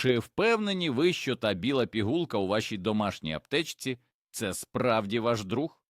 Чи впевнені ви, що та біла пігулка у вашій домашній аптечці це справді ваш друг?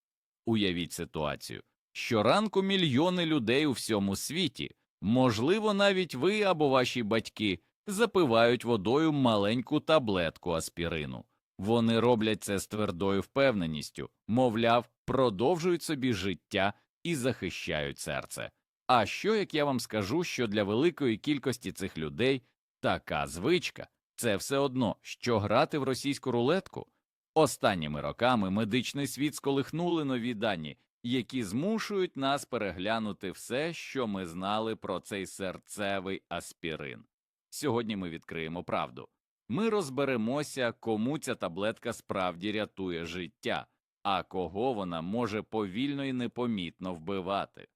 Уявіть ситуацію. Щоранку мільйони людей у всьому світі, можливо, навіть ви або ваші батьки запивають водою маленьку таблетку аспірину. Вони роблять це з твердою впевненістю, мовляв, продовжують собі життя і захищають серце. А що як я вам скажу, що для великої кількості цих людей така звичка це все одно, що грати в російську рулетку? Останніми роками медичний світ сколихнули нові дані, які змушують нас переглянути все, що ми знали про цей серцевий аспірин. Сьогодні ми відкриємо правду. Ми розберемося, кому ця таблетка справді рятує життя, а кого вона може повільно і непомітно вбивати.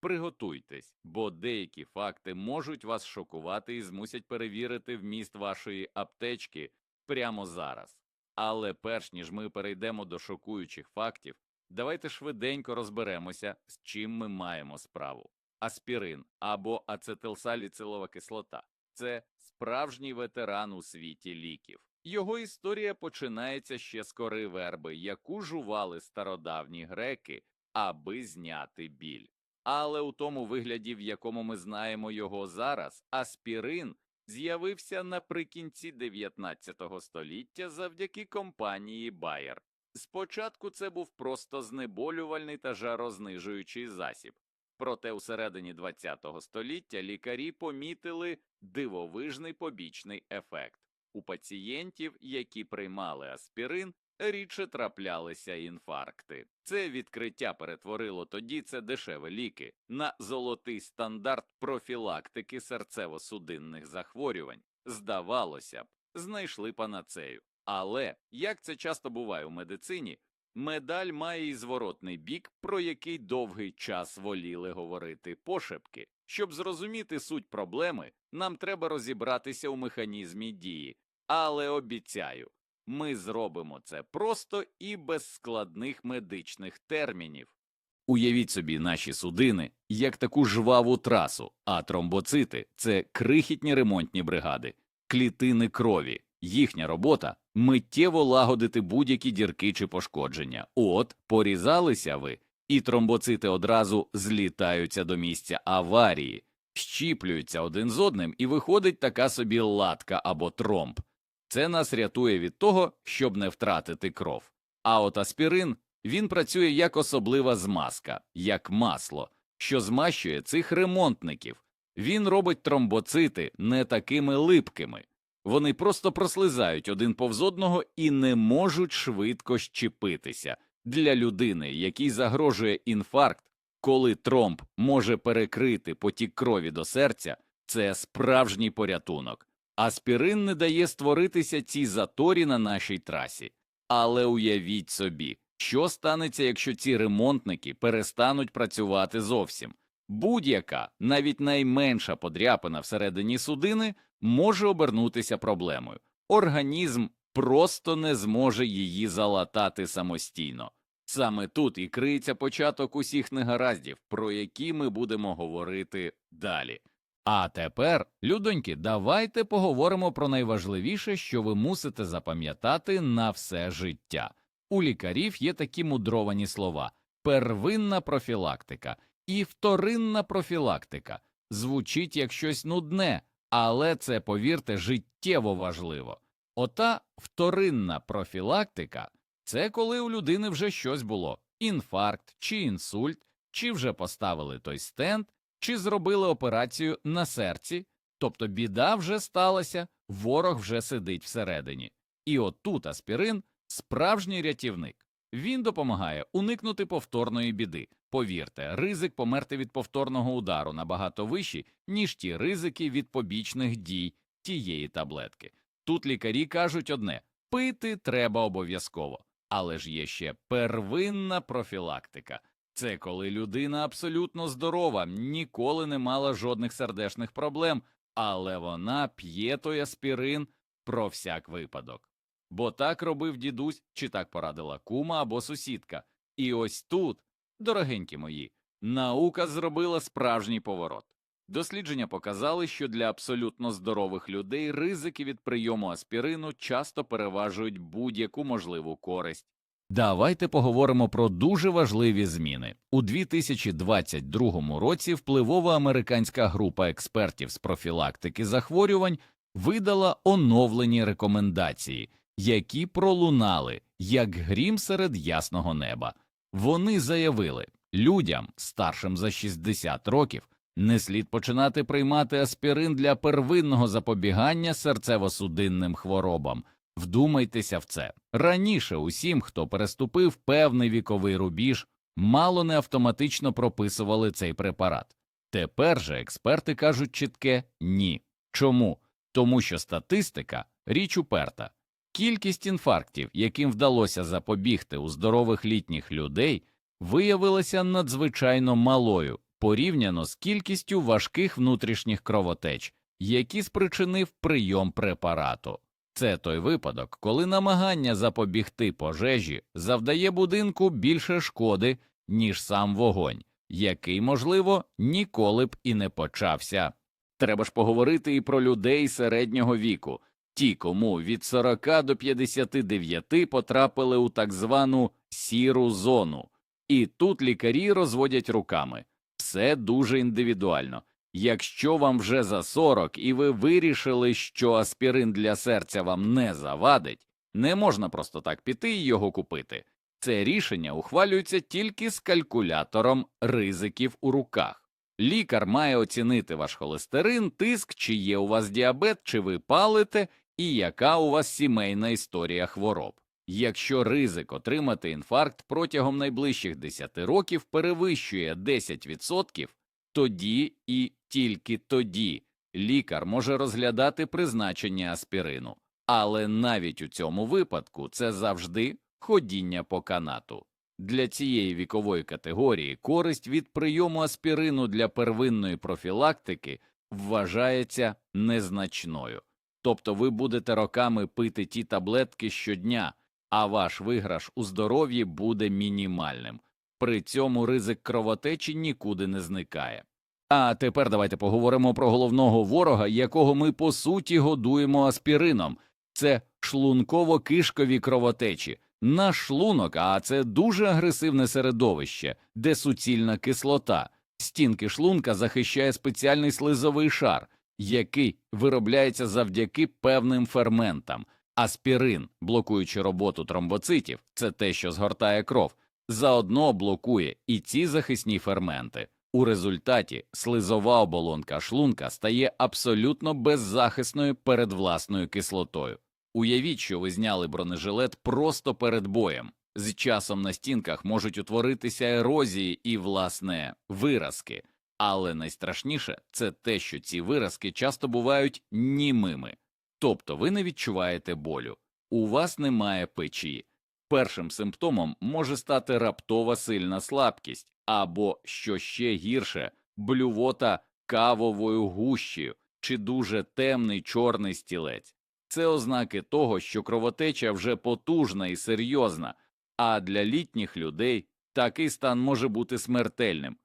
Приготуйтесь, бо деякі факти можуть вас шокувати і змусять перевірити вміст вашої аптечки прямо зараз. Але перш ніж ми перейдемо до шокуючих фактів, давайте швиденько розберемося, з чим ми маємо справу. Аспірин або ацетилсаліцилова кислота це справжній ветеран у світі ліків. Його історія починається ще з кори верби, яку жували стародавні греки, аби зняти біль. Але у тому вигляді, в якому ми знаємо його зараз, аспірин з'явився наприкінці 19 століття завдяки компанії Bayer. Спочатку це був просто знеболювальний та жарознижуючий засіб. Проте у середині ХХ століття лікарі помітили дивовижний побічний ефект. У пацієнтів, які приймали аспірин, рідше траплялися інфаркти. Це відкриття перетворило тоді це дешеві ліки на золотий стандарт профілактики серцево-судинних захворювань. Здавалося б, знайшли панацею. Але, як це часто буває у медицині, медаль має і зворотний бік, про який довгий час воліли говорити пошепки. Щоб зрозуміти суть проблеми, нам треба розібратися у механізмі дії. Але обіцяю, ми зробимо це просто і без складних медичних термінів. Уявіть собі наші судини як таку жваву трасу, а тромбоцити це крихітні ремонтні бригади, клітини крові. Їхня робота миттєво лагодити будь-які дірки чи пошкодження. От, порізалися ви, і тромбоцити одразу злітаються до місця аварії, щіплюються один з одним, і виходить така собі латка або тромб. Це нас рятує від того, щоб не втратити кров. А от аспірин він працює як особлива змазка, як масло, що змащує цих ремонтників. Він робить тромбоцити не такими липкими. Вони просто прослизають один повз одного і не можуть швидко щепитися. Для людини, якій загрожує інфаркт, коли тромб може перекрити потік крові до серця, це справжній порятунок. Аспірин не дає створитися цій заторі на нашій трасі. Але уявіть собі, що станеться, якщо ці ремонтники перестануть працювати зовсім. Будь-яка, навіть найменша подряпина всередині судини може обернутися проблемою. Організм просто не зможе її залатати самостійно. Саме тут і криється початок усіх негараздів, про які ми будемо говорити далі. А тепер, людоньки, давайте поговоримо про найважливіше, що ви мусите запам'ятати на все життя. У лікарів є такі мудровані слова первинна профілактика і вторинна профілактика. Звучить як щось нудне, але це, повірте, життєво важливо. Ота вторинна профілактика це коли у людини вже щось було інфаркт чи інсульт, чи вже поставили той стенд, чи зробили операцію на серці, тобто біда вже сталася, ворог вже сидить всередині. І отут аспірин справжній рятівник. Він допомагає уникнути повторної біди. Повірте, ризик померти від повторного удару набагато вищий, ніж ті ризики від побічних дій тієї таблетки. Тут лікарі кажуть одне пити треба обов'язково, але ж є ще первинна профілактика. Це коли людина абсолютно здорова, ніколи не мала жодних сердечних проблем, але вона п'є той аспірин про всяк випадок. Бо так робив дідусь, чи так порадила кума або сусідка. І ось тут, дорогенькі мої, наука зробила справжній поворот. Дослідження показали, що для абсолютно здорових людей ризики від прийому аспірину часто переважують будь-яку можливу користь. Давайте поговоримо про дуже важливі зміни. У 2022 році впливова американська група експертів з профілактики захворювань видала оновлені рекомендації, які пролунали як грім серед ясного неба. Вони заявили, людям старшим за 60 років не слід починати приймати аспірин для первинного запобігання серцево-судинним хворобам. Вдумайтеся в це. Раніше усім, хто переступив певний віковий рубіж, мало не автоматично прописували цей препарат. Тепер же експерти кажуть чітке ні. Чому? Тому що статистика річ уперта. Кількість інфарктів, яким вдалося запобігти у здорових літніх людей, виявилася надзвичайно малою порівняно з кількістю важких внутрішніх кровотеч, які спричинив прийом препарату. Це той випадок, коли намагання запобігти пожежі завдає будинку більше шкоди, ніж сам вогонь, який, можливо, ніколи б і не почався. Треба ж поговорити і про людей середнього віку, ті, кому від 40 до 59 потрапили у так звану сіру зону. І тут лікарі розводять руками. Все дуже індивідуально. Якщо вам вже за 40 і ви вирішили, що аспірин для серця вам не завадить, не можна просто так піти і його купити. Це рішення ухвалюється тільки з калькулятором ризиків у руках. Лікар має оцінити ваш холестерин, тиск, чи є у вас діабет, чи ви палите, і яка у вас сімейна історія хвороб. Якщо ризик отримати інфаркт протягом найближчих 10 років перевищує 10%, тоді і тільки тоді лікар може розглядати призначення аспірину, але навіть у цьому випадку це завжди ходіння по канату. Для цієї вікової категорії користь від прийому аспірину для первинної профілактики вважається незначною. Тобто ви будете роками пити ті таблетки щодня, а ваш виграш у здоров'ї буде мінімальним. При цьому ризик кровотечі нікуди не зникає. А тепер давайте поговоримо про головного ворога, якого ми по суті годуємо аспірином. Це шлунково-кишкові кровотечі. Наш шлунок, а це дуже агресивне середовище, де суцільна кислота. Стінки шлунка захищає спеціальний слизовий шар, який виробляється завдяки певним ферментам. Аспірин, блокуючи роботу тромбоцитів, це те, що згортає кров, заодно блокує і ці захисні ферменти. У результаті слизова оболонка шлунка стає абсолютно беззахисною перед власною кислотою. Уявіть, що ви зняли бронежилет просто перед боєм. З часом на стінках можуть утворитися ерозії і, власне, виразки. Але найстрашніше це те, що ці виразки часто бувають німими. Тобто ви не відчуваєте болю, у вас немає печі. Першим симптомом може стати раптова сильна слабкість або, що ще гірше, блювота кавовою гущею чи дуже темний чорний стілець. Це ознаки того, що кровотеча вже потужна і серйозна, а для літніх людей такий стан може бути смертельним.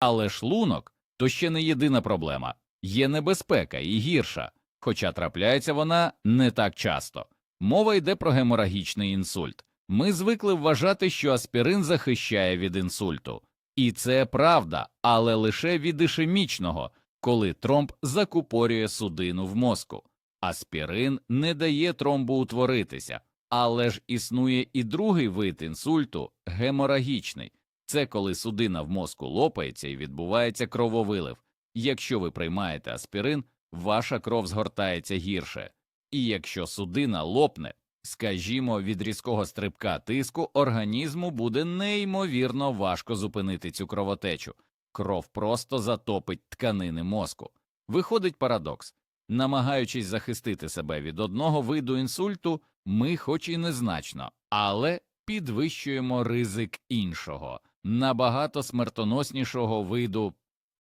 Але шлунок то ще не єдина проблема, є небезпека і гірша, хоча трапляється вона не так часто. Мова йде про геморагічний інсульт. Ми звикли вважати, що аспірин захищає від інсульту. І це правда, але лише від ішемічного, коли тромб закупорює судину в мозку. Аспірин не дає тромбу утворитися, але ж існує і другий вид інсульту геморагічний. Це коли судина в мозку лопається і відбувається крововилив. Якщо ви приймаєте аспірин, ваша кров згортається гірше. І якщо судина лопне, скажімо, від різкого стрибка тиску, організму буде неймовірно важко зупинити цю кровотечу. Кров просто затопить тканини мозку. Виходить парадокс. Намагаючись захистити себе від одного виду інсульту, ми, хоч і незначно, але підвищуємо ризик іншого, набагато смертоноснішого виду.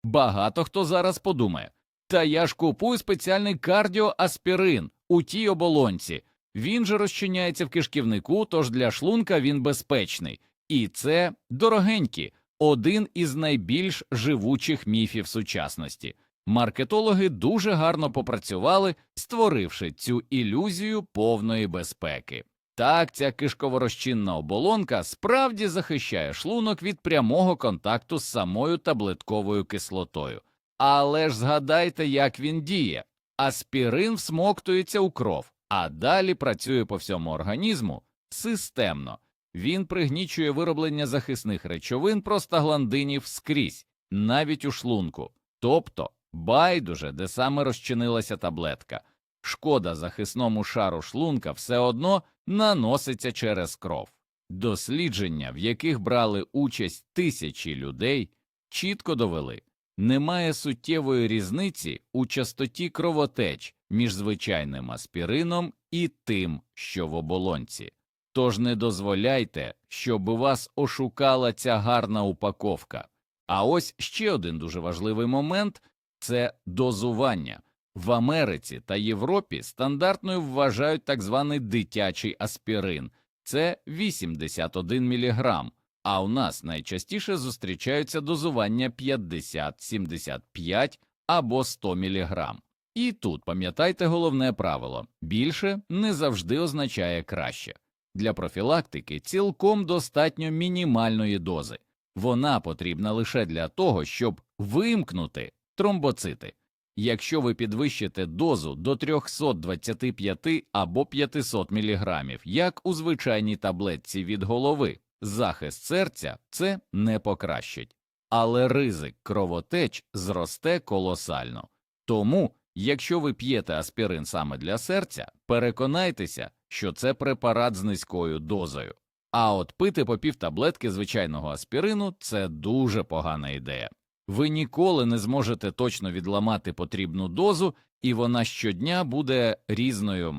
Багато хто зараз подумає, та я ж купую спеціальний кардіоаспірин у тій оболонці. Він же розчиняється в кишківнику, тож для шлунка він безпечний. І це дорогенькі, один із найбільш живучих міфів сучасності. Маркетологи дуже гарно попрацювали, створивши цю ілюзію повної безпеки. Так, ця кишковорозчинна оболонка справді захищає шлунок від прямого контакту з самою таблетковою кислотою. Але ж згадайте, як він діє. Аспірин всмоктується у кров, а далі працює по всьому організму системно. Він пригнічує вироблення захисних речовин простагландинів скрізь, навіть у шлунку. Тобто, байдуже, де саме розчинилася таблетка. Шкода захисному шару шлунка все одно наноситься через кров. Дослідження, в яких брали участь тисячі людей, чітко довели, немає суттєвої різниці у частоті кровотеч між звичайним аспірином і тим, що в оболонці. Тож не дозволяйте, щоб вас ошукала ця гарна упаковка. А ось ще один дуже важливий момент це дозування. В Америці та Європі стандартною вважають так званий дитячий аспірин це 81 мг, а у нас найчастіше зустрічаються дозування 50, 75 або 100 мг. І тут пам'ятайте головне правило більше не завжди означає краще. Для профілактики цілком достатньо мінімальної дози. Вона потрібна лише для того, щоб вимкнути тромбоцити. Якщо ви підвищите дозу до 325 або 500 мг, як у звичайній таблетці від голови, захист серця це не покращить, але ризик кровотеч зросте колосально. Тому, якщо ви п'єте аспірин саме для серця, переконайтеся, що це препарат з низькою дозою. А от пити по півтаблетки звичайного аспірину це дуже погана ідея. Ви ніколи не зможете точно відламати потрібну дозу, і вона щодня буде різною.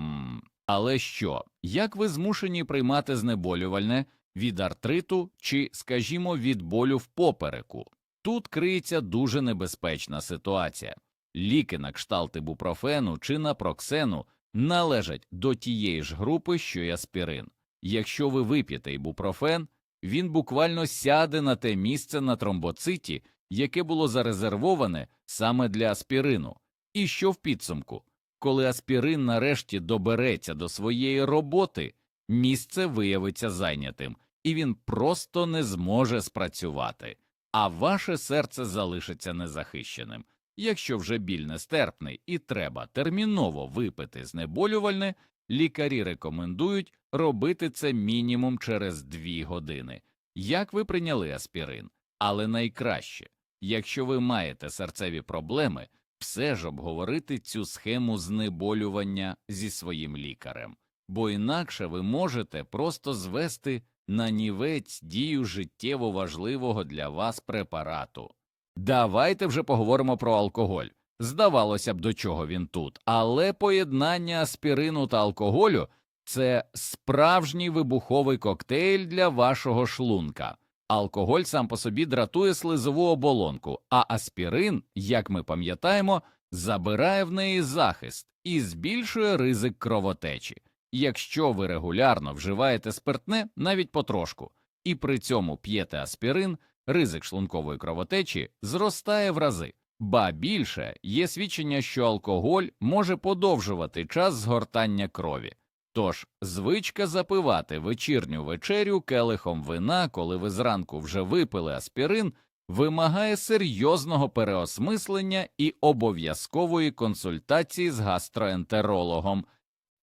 Але що, як ви змушені приймати знеболювальне від артриту чи, скажімо, від болю в попереку? Тут криється дуже небезпечна ситуація. Ліки на кшталт ібупрофену чи напроксену належать до тієї ж групи, що й аспірин. Якщо ви вип'єте ібупрофен, він буквально сяде на те місце на тромбоциті, яке було зарезервоване саме для аспірину. І що в підсумку? Коли аспірин нарешті добереться до своєї роботи, місце виявиться зайнятим, і він просто не зможе спрацювати, а ваше серце залишиться незахищеним. Якщо вже біль нестерпний і треба терміново випити знеболювальне, лікарі рекомендують робити це мінімум через 2 години. Як ви прийняли аспірин? Але найкраще, якщо ви маєте серцеві проблеми, все ж обговорити цю схему знеболювання зі своїм лікарем, бо інакше ви можете просто звести на нівець дію життєво важливого для вас препарату. Давайте вже поговоримо про алкоголь. Здавалося б, до чого він тут, але поєднання аспірину та алкоголю це справжній вибуховий коктейль для вашого шлунка. Алкоголь сам по собі дратує слизову оболонку, а аспірин, як ми пам'ятаємо, забирає в неї захист і збільшує ризик кровотечі. Якщо ви регулярно вживаєте спиртне навіть потрошку, і при цьому п'єте аспірин, ризик шлункової кровотечі зростає в рази. Ба більше є свідчення, що алкоголь може подовжувати час згортання крові. Тож звичка запивати вечірню вечерю келихом вина, коли ви зранку вже випили аспірин, вимагає серйозного переосмислення і обов'язкової консультації з гастроентерологом.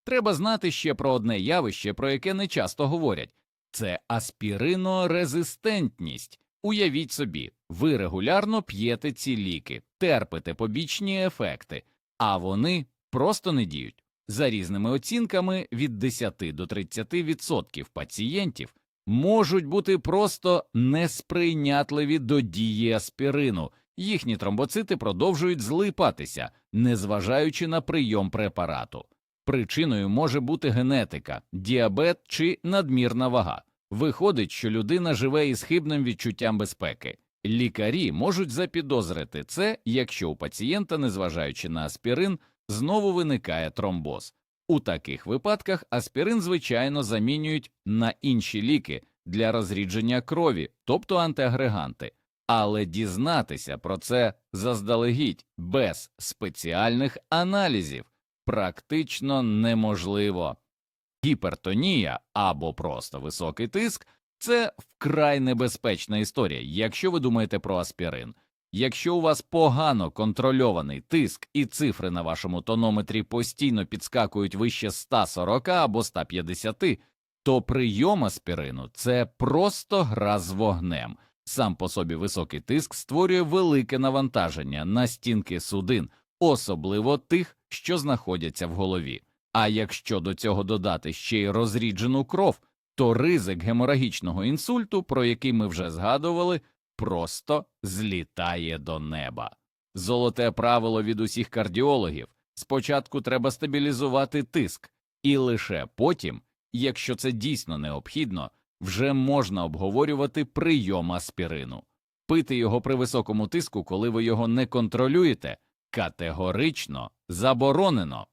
Треба знати ще про одне явище, про яке не часто говорять це аспіринорезистентність. Уявіть собі, ви регулярно п'єте ці ліки, терпите побічні ефекти, а вони просто не діють. За різними оцінками від 10 до 30% пацієнтів можуть бути просто несприйнятливі до дії аспірину, їхні тромбоцити продовжують злипатися, незважаючи на прийом препарату. Причиною може бути генетика, діабет чи надмірна вага. Виходить, що людина живе із хибним відчуттям безпеки. Лікарі можуть запідозрити це, якщо у пацієнта, незважаючи на аспірин, знову виникає тромбоз. У таких випадках аспірин, звичайно, замінюють на інші ліки для розрідження крові, тобто антиагреганти. але дізнатися про це заздалегідь без спеціальних аналізів практично неможливо. Гіпертонія або просто високий тиск це вкрай небезпечна історія, якщо ви думаєте про аспірин. Якщо у вас погано контрольований тиск і цифри на вашому тонометрі постійно підскакують вище 140 або 150, то прийом аспірину це просто гра з вогнем. Сам по собі високий тиск створює велике навантаження на стінки судин, особливо тих, що знаходяться в голові. А якщо до цього додати ще й розріджену кров, то ризик геморагічного інсульту, про який ми вже згадували, просто злітає до неба. Золоте правило від усіх кардіологів спочатку треба стабілізувати тиск, і лише потім, якщо це дійсно необхідно, вже можна обговорювати прийом аспірину. Пити його при високому тиску, коли ви його не контролюєте, категорично заборонено.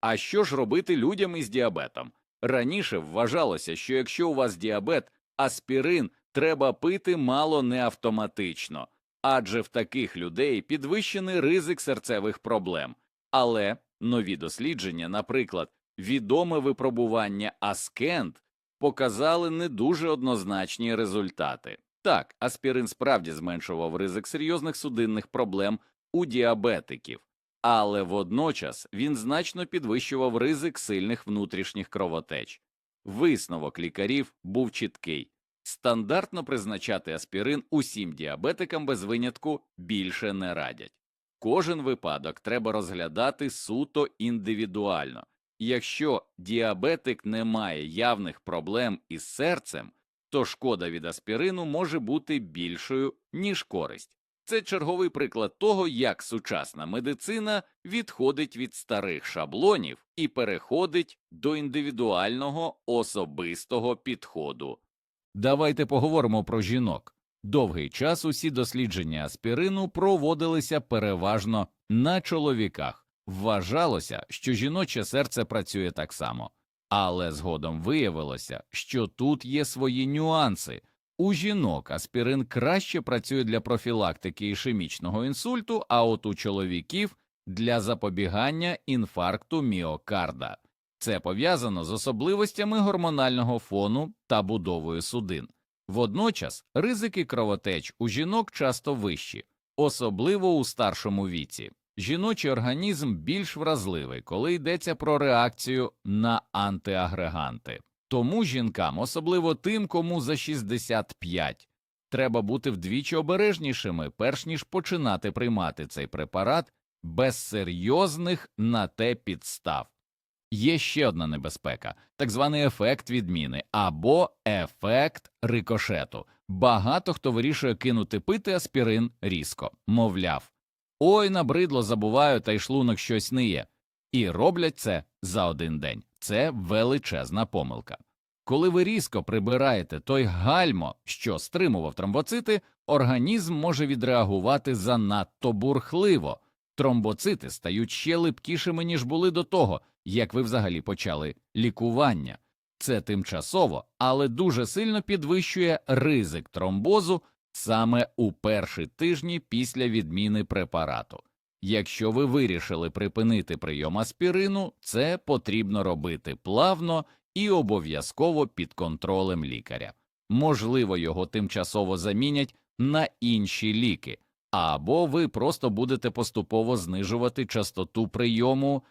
А що ж робити людям із діабетом? Раніше вважалося, що якщо у вас діабет, аспірин треба пити мало не автоматично, адже в таких людей підвищений ризик серцевих проблем. Але нові дослідження, наприклад, відоме випробування Аскент, показали не дуже однозначні результати. Так, аспірин справді зменшував ризик серйозних судинних проблем у діабетиків, але водночас він значно підвищував ризик сильних внутрішніх кровотеч. Висновок лікарів був чіткий стандартно призначати аспірин усім діабетикам без винятку більше не радять. Кожен випадок треба розглядати суто індивідуально. Якщо діабетик не має явних проблем із серцем, то шкода від аспірину може бути більшою, ніж користь. Це черговий приклад того, як сучасна медицина відходить від старих шаблонів і переходить до індивідуального особистого підходу. Давайте поговоримо про жінок. Довгий час усі дослідження аспірину проводилися переважно на чоловіках. Вважалося, що жіноче серце працює так само, але згодом виявилося, що тут є свої нюанси. У жінок аспірин краще працює для профілактики ішемічного інсульту, а от у чоловіків для запобігання інфаркту міокарда. Це пов'язано з особливостями гормонального фону та будовою судин. Водночас ризики кровотеч у жінок часто вищі, особливо у старшому віці. Жіночий організм більш вразливий, коли йдеться про реакцію на антиагреганти. Тому жінкам, особливо тим, кому за 65, треба бути вдвічі обережнішими, перш ніж починати приймати цей препарат без серйозних на те підстав. Є ще одна небезпека так званий ефект відміни або ефект рикошету. Багато хто вирішує кинути пити аспірин різко, мовляв, ой, набридло забуваю, та й шлунок щось ниє, і роблять це за один день. Це величезна помилка. Коли ви різко прибираєте той гальмо, що стримував тромбоцити, організм може відреагувати занадто бурхливо. Тромбоцити стають ще липкішими, ніж були до того, як ви взагалі почали лікування. Це тимчасово, але дуже сильно підвищує ризик тромбозу саме у перші тижні після відміни препарату. Якщо ви вирішили припинити прийом аспірину, це потрібно робити плавно і обов'язково під контролем лікаря. Можливо, його тимчасово замінять на інші ліки, або ви просто будете поступово знижувати частоту прийому.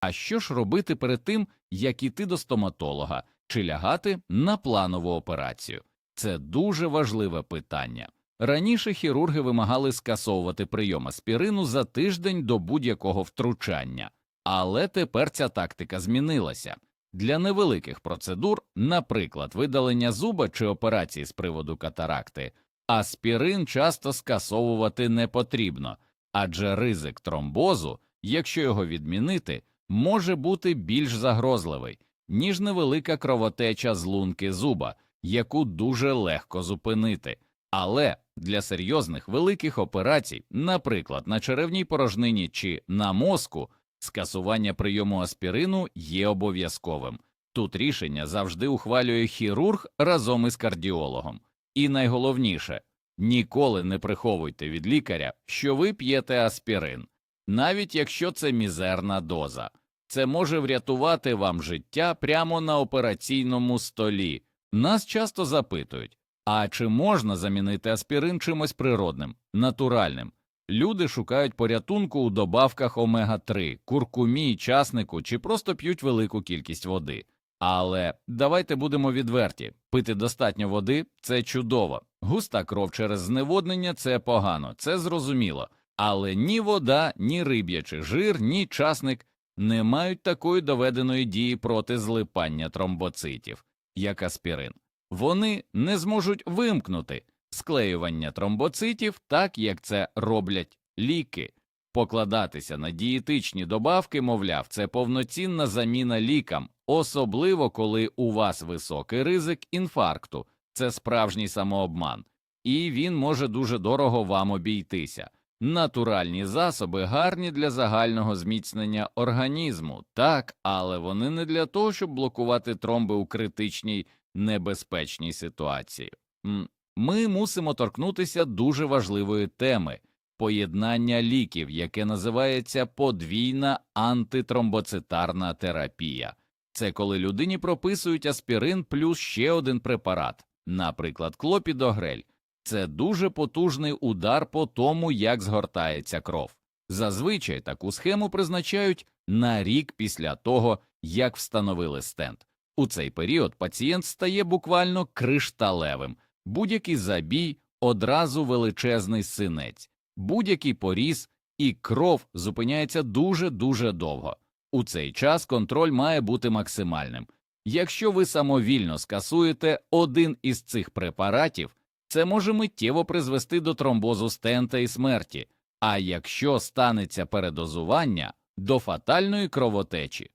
А що ж робити перед тим, як іти до стоматолога чи лягати на планову операцію? Це дуже важливе питання. Раніше хірурги вимагали скасовувати прийом аспірину за тиждень до будь-якого втручання, але тепер ця тактика змінилася. Для невеликих процедур, наприклад, видалення зуба чи операції з приводу катаракти, аспірин часто скасовувати не потрібно, адже ризик тромбозу, якщо його відмінити, може бути більш загрозливий, ніж невелика кровотеча з лунки зуба, яку дуже легко зупинити. Але для серйозних великих операцій, наприклад, на черевній порожнині чи на мозку, скасування прийому аспірину є обов'язковим. Тут рішення завжди ухвалює хірург разом із кардіологом. І найголовніше Ніколи не приховуйте від лікаря, що ви п'єте аспірин, навіть якщо це мізерна доза. Це може врятувати вам життя прямо на операційному столі. Нас часто запитують, а чи можна замінити аспірин чимось природним, натуральним? Люди шукають порятунку у добавках омега-3, куркумі, часнику чи просто п'ють велику кількість води. Але давайте будемо відверті: пити достатньо води це чудово. Густа кров через зневоднення це погано, це зрозуміло. Але ні вода, ні риб'ячий жир, ні часник не мають такої доведеної дії проти злипання тромбоцитів, як аспірин. Вони не зможуть вимкнути склеювання тромбоцитів так, як це роблять ліки. Покладатися на дієтичні добавки, мовляв, це повноцінна заміна лікам, особливо коли у вас високий ризик інфаркту, це справжній самообман, і він може дуже дорого вам обійтися. Натуральні засоби гарні для загального зміцнення організму, так, але вони не для того, щоб блокувати тромби у критичній небезпечній ситуації. Ми мусимо торкнутися дуже важливої теми поєднання ліків, яке називається подвійна антитромбоцитарна терапія. Це коли людині прописують аспірин плюс ще один препарат, наприклад, клопідогрель. Це дуже потужний удар по тому, як згортається кров. Зазвичай таку схему призначають на рік після того, як встановили стенд. У цей період пацієнт стає буквально кришталевим, будь-який забій одразу величезний синець, будь-який поріз і кров зупиняється дуже дуже довго. У цей час контроль має бути максимальним. Якщо ви самовільно скасуєте один із цих препаратів, це може миттєво призвести до тромбозу стента і смерті, а якщо станеться передозування до фатальної кровотечі.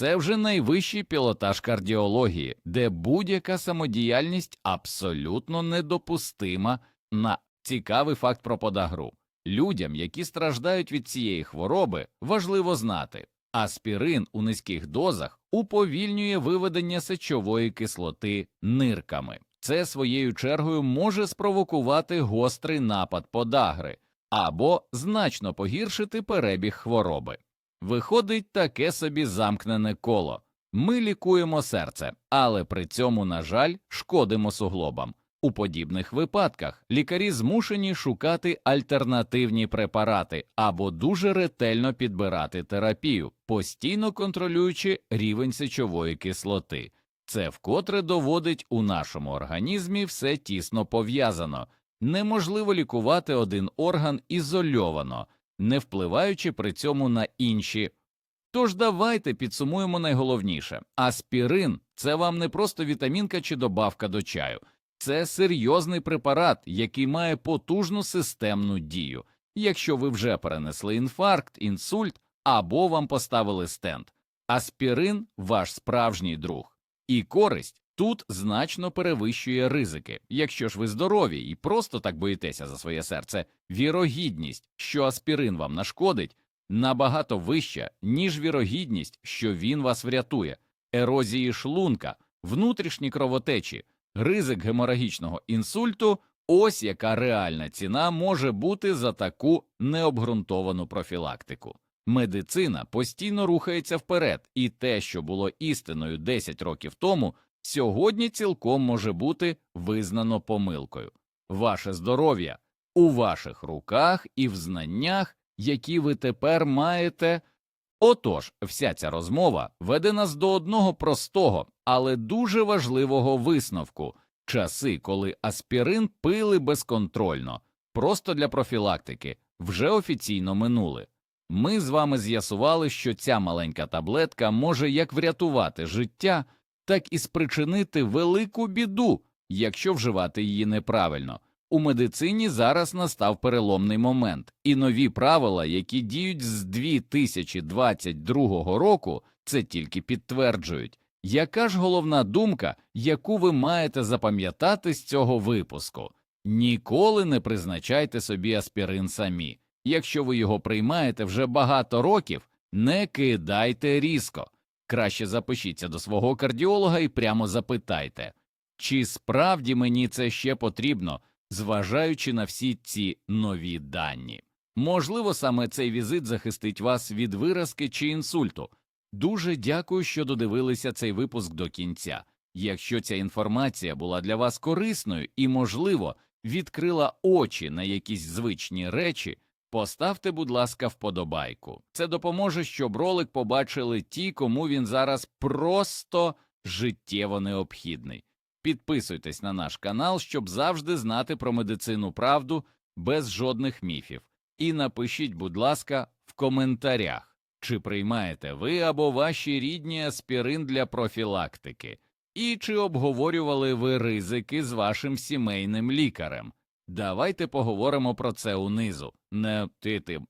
Це вже найвищий пілотаж кардіології, де будь-яка самодіяльність абсолютно недопустима на цікавий факт про подагру. Людям, які страждають від цієї хвороби, важливо знати, аспірин у низьких дозах уповільнює виведення сечової кислоти нирками. Це своєю чергою може спровокувати гострий напад подагри або значно погіршити перебіг хвороби. Виходить таке собі замкнене коло. Ми лікуємо серце, але при цьому, на жаль, шкодимо суглобам. У подібних випадках лікарі змушені шукати альтернативні препарати або дуже ретельно підбирати терапію, постійно контролюючи рівень сечової кислоти. Це вкотре доводить у нашому організмі все тісно пов'язано. Неможливо лікувати один орган ізольовано, не впливаючи при цьому на інші. Тож давайте підсумуємо найголовніше аспірин це вам не просто вітамінка чи добавка до чаю, це серйозний препарат, який має потужну системну дію. Якщо ви вже перенесли інфаркт, інсульт або вам поставили стенд, аспірин ваш справжній друг, і користь тут значно перевищує ризики. Якщо ж ви здорові і просто так боїтеся за своє серце, вірогідність, що аспірин вам нашкодить, набагато вища, ніж вірогідність, що він вас врятує, ерозії шлунка, внутрішні кровотечі, ризик геморагічного інсульту. Ось яка реальна ціна може бути за таку необґрунтовану профілактику. Медицина постійно рухається вперед, і те, що було істиною 10 років тому, сьогодні цілком може бути визнано помилкою. Ваше здоров'я у ваших руках і в знаннях, які ви тепер маєте. Отож, вся ця розмова веде нас до одного простого, але дуже важливого висновку часи, коли аспірин пили безконтрольно, просто для профілактики, вже офіційно минули. Ми з вами з'ясували, що ця маленька таблетка може як врятувати життя, так і спричинити велику біду, якщо вживати її неправильно. У медицині зараз настав переломний момент, і нові правила, які діють з 2022 року, це тільки підтверджують. Яка ж головна думка, яку ви маєте запам'ятати з цього випуску? Ніколи не призначайте собі аспірин самі. Якщо ви його приймаєте вже багато років, не кидайте різко. Краще запишіться до свого кардіолога і прямо запитайте, чи справді мені це ще потрібно, зважаючи на всі ці нові дані. Можливо, саме цей візит захистить вас від виразки чи інсульту. Дуже дякую, що додивилися цей випуск до кінця. Якщо ця інформація була для вас корисною і, можливо, відкрила очі на якісь звичні речі, поставте, будь ласка, вподобайку. Це допоможе, щоб ролик побачили ті, кому він зараз просто життєво необхідний. Підписуйтесь на наш канал, щоб завжди знати про медицину правду без жодних міфів. І напишіть, будь ласка, в коментарях, чи приймаєте ви або ваші рідні аспірин для профілактики, і чи обговорювали ви ризики з вашим сімейним лікарем. Давайте поговоримо про це унизу. Не тити